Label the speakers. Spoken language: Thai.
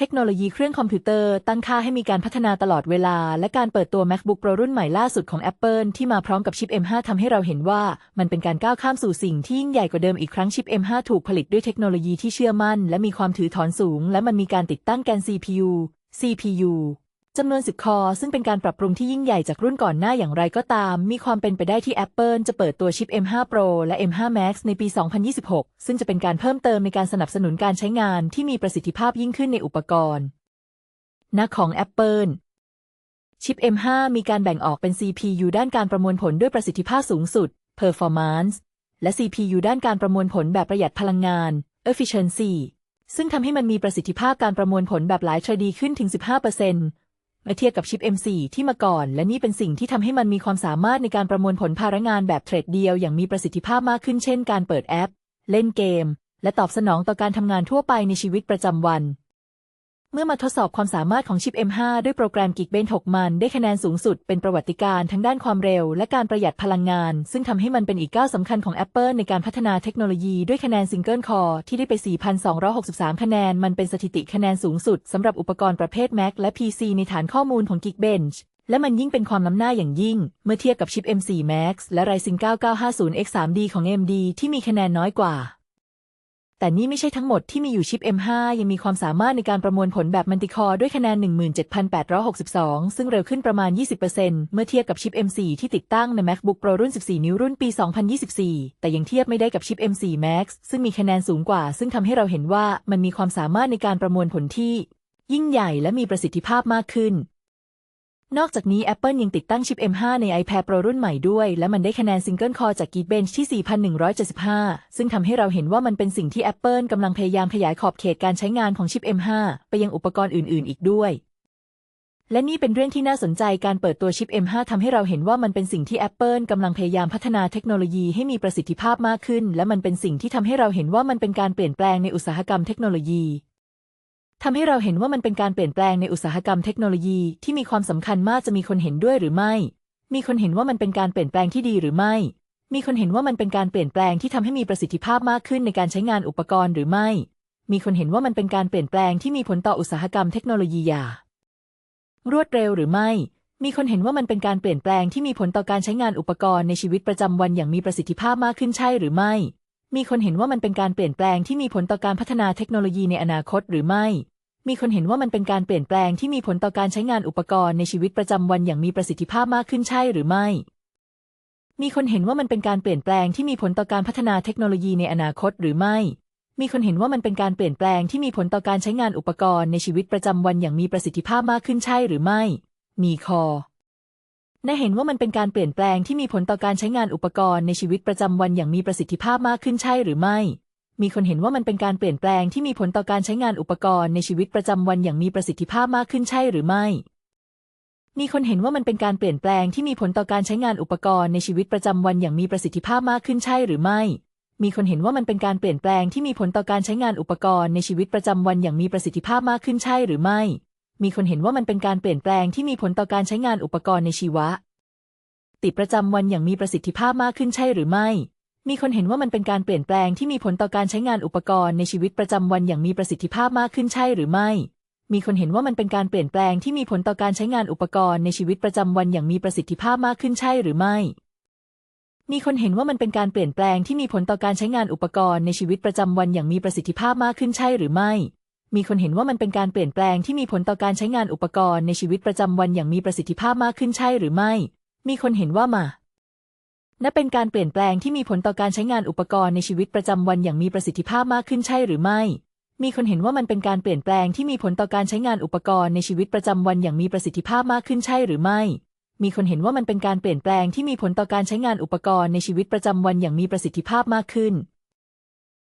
Speaker 1: เทคโนโลยีเครื่องคอมพิวเตอร์ตั้งค่าให้มีการพัฒนาตลอดเวลา และการเปิดตัว MacBook Pro รุ่นใหม่ล่าสุดของ Apple ที่มาพร้อมกับชิป M5 ทำให้เราเห็นว่า มันเป็นการก้าวข้ามสู่สิ่งที่ยิ่งใหญ่กว่าเดิมอีกครั้งชิป M5 ถูกผลิตด้วยเทคโนโลยีที่เชื่อมั่น และมีความถือถอนสูง และมันมีการติดตั้งแกน CPU CPU จำนวน10คอร์ซึ่งเป็นการปรับปรุงที่ยิ่งใหญ่จากรุ่นก่อนหน้าอย่างไรก็ตาม มีความเป็นไปได้ที่ Apple จะเปิดตัวชิป M5 Pro และ M5 Max ในปี 2026 ซึ่งจะเป็นการเพิ่มเติมในการสนับสนุนการใช้งานที่มีประสิทธิภาพยิ่งขึ้นในอุปกรณ์ณของ Apple ชิป M5 มีการแบ่งออกเป็น CPU ด้านการประมวลผลด้วยประสิทธิภาพสูงสุด Performance และ CPU ด้านการประมวลผลแบบประหยัดพลังงาน Efficiency ซึ่งทำให้มันมีประสิทธิภาพการประมวลผลแบบหลายเทรดีขึ้นถึง 15% มื่อเทียบกับชิป M4 ที่มาก่อน และนี่เป็นสิ่งที่ทำให้มันมีความสามารถในการประมวลผลพารางานแบบเทรดเดียวอย่างมีประสิทธิภาพมากขึ้นเช่น การเปิดแอป เล่นเกม และตอบสนองต่อการทำงานทั่วไปในชีวิตประจำวัน เมื่อมาทดสอบความสามารถของชิป M5 ด้วยโปรแกรม Geekbench 6 มันได้คะแนนสูงสุดเป็นประวัติการณ์ทั้งด้านความเร็วและการประหยัดพลังงาน ซึ่งทำให้มันเป็นอีกก้าวสำคัญของ Apple ในการพัฒนาเทคโนโลยีด้วยคะแนน Single Core ที่ได้ไป 4,263 คะแนน มันเป็นสถิติคะแนนสูงสุดสำหรับอุปกรณ์ประเภท Mac และ PC ในฐานข้อมูลของ Geekbench และมันยิ่งเป็นความล้ำหน้าอย่างยิ่ง เมื่อเทียบกับชิป M4 Max และ Ryzen 9950X 3D ของ AMD ที่มีคะแนนน้อยกว่า แต่นี่ไม่ใช่ทั้งหมดที่มีอยู่ชิป M5 ยังมีความสามารถในการประมวลผลแบบมัลติคอร์ด้วยคะแนน 17,862 ซึ่งเร็วขึ้นประมาณ 20%เมื่อเทียบกับชิป M4 ที่ติดตั้งใน MacBook Pro รุ่น 14 นิ้วรุ่นปี 2024 แต่ยังเทียบไม่ได้กับชิป M4 Max ซึ่งมีคะแนนสูงกว่า ซึ่งทำให้เราเห็นว่ามันมีความสามารถในการประมวลผลที่ ยิ่งใหญ่และมีประสิทธิภาพมากขึ้น นอกจากนี้ Apple ยังติดตั้งชิป M5 ใน iPad Pro รุ่นใหม่ด้วย และมันได้คะแนน Single Core จาก Geekbench ที่ 4,175 ซึ่งทำให้เราเห็นว่ามันเป็นสิ่งที่ Apple กำลังพยายามขยายขอบเขตการใช้งานของชิป M5 ไปยังอุปกรณ์อื่น ๆ อีกด้วย และนี่เป็นเรื่องที่น่าสนใจการเปิดตัวชิป M5 ทำให้เราเห็นว่ามันเป็นสิ่งที่ Apple กำลังพยายามพัฒนาเทคโนโลยีให้มีประสิทธิภาพมากขึ้น และมันเป็นสิ่งที่ทำให้เราเห็นว่ามันเป็นการเปลี่ยนแปลงในอุตสาหกรรมเทคโนโลยี ทำให้เราเห็นว่ามันเป็นการเปลี่ยนแปลงในอุตสาหกรรมเทคโนโลยีที่มีความสำคัญมากจะมีคนเห็นด้วยหรือไม่ มีคนเห็นว่ามันเป็นการเปลี่ยนแปลงที่ดีหรือไม่ มีคนเห็นว่ามันเป็นการเปลี่ยนแปลงที่ทำให้มีประสิทธิภาพมากขึ้นในการใช้งานอุปกรณ์หรือไม่ มีคนเห็นว่ามันเป็นการเปลี่ยนแปลงที่มีผลต่ออุตสาหกรรมเทคโนโลยีอย่างรวดเร็วหรือไม่ มีคนเห็นว่ามันเป็นการเปลี่ยนแปลงที่มีผลต่อการใช้งานอุปกรณ์ในชีวิตประจำวันอย่างมีประสิทธิภาพมากขึ้นใช่หรือไม่ มีคนเห็นว่ามันเป็นการเปลี่ยนแปลงที่มีผลต่อการพัฒนาเทคโนโลยีในอนาคตหรือไม่ มีคนเห็นว่ามันเป็นการเปลี่ยนแปลงที่มีผลต่อการใช้งานอุปกรณ์ในชีวิตประจำวันอย่างมีประสิทธิภาพมากขึ้นใช่หรือไม่ มีคนเห็นว่ามันเป็นการเปลี่ยนแปลงที่มีผลต่อการพัฒนาเทคโนโลยีในอนาคตหรือไม่ มีคนเห็นว่ามันเป็นการเปลี่ยนแปลงที่มีผลต่อการใช้งานอุปกรณ์ในชีวิตประจำวันอย่างมีประสิทธิภาพมากขึ้นใช่หรือไม่ มีคอ น่าเห็นว่ามันเป็นการเปลี่ยนแปลงที่มีผลต่อการใช้งานอุปกรณ์ในชีวิตประจำวันอย่างมีประสิทธิภาพมากขึ้นใช่หรือไม่ มีคนเห็นว่ามันเป็นการเปลี่ยนแปลงที่มีผลต่อการใช้งานอุปกรณ์ในชีวิตประจำวันอย่างมีประสิทธิภาพมากขึ้นใช่หรือไม่มีคนเห็นว่ามันเป็นการเปลี่ยนแปลงที่มีผลต่อการใช้งานอุปกรณ์ในชีวิตประจำวันอย่างมีประสิทธิภาพมากขึ้นใช่หรือไม่ มีคนเห็นว่ามันเป็นการเปลี่ยนแปลงที่มีผลต่อการใช้งานอุปกรณ์ในชีวิตประจำวันอย่างมีประสิทธิภาพมากขึ้นใช่หรือไม่ มีคนเห็นว่ามันเป็นการเปลี่ยนแปลงที่มีผลต่อการใช้งานอุปกรณ์ในชีวะ ติดประจำวันอย่างมีประสิทธิภาพมากขึ้นใช่หรือไม่ มีคนเห็นว่ามันเป็นการเปลี่ยนแปลงที่มีผลต่อการใช้งานอุปกรณ์ในชีวิตประจำวันอย่างมีประสิทธิภาพมากขึ้นใช่หรือไม่ มีคนเห็นว่ามันเป็นการเปลี่ยนแปลงที่มีผลต่อการใช้งานอุปกรณ์ในชีวิตประจำวันอย่างมีประสิทธิภาพมากขึ้นใช่หรือไม่มีคนเห็นว่ามันเป็นการเปลี่ยนแปลงที่มีผลต่อการใช้งานอุปกรณ์ในชีวิตประจำวันอย่างมีประสิทธิภาพมากขึ้นใช่หรือไม่ มีคนเห็นว่ามันเป็นการเปลี่ยนแปลงที่มีผลต่อการใช้งานอุปกรณ์ในชีวิตประจำวันอย่างมีประสิทธิภาพมากขึ้นใช่หรือไม่ มีคนเห็นว่ามานับเป็นการเปลี่ยนแปลงที่มีผลต่อการใช้งานอุปกรณ์ในชีวิตประจำวันอย่างมีประสิทธิภาพมากขึ้นใช่หรือไม่ มีคนเห็นว่ามันเป็นการเปลี่ยนแปลงที่มีผลต่อการใช้งานอุปกรณ์ในชีวิตประจำวันอย่างมีประสิทธิภาพมากขึ้นใช่หรือไม่ มีคนเห็นว่ามันเป็นการเปลี่ยนแปลงที่มีผลต่อการใช้งานอุปกรณ์ในชีวิตประจำวันอย่างมีประสิทธิภาพมากขึ้น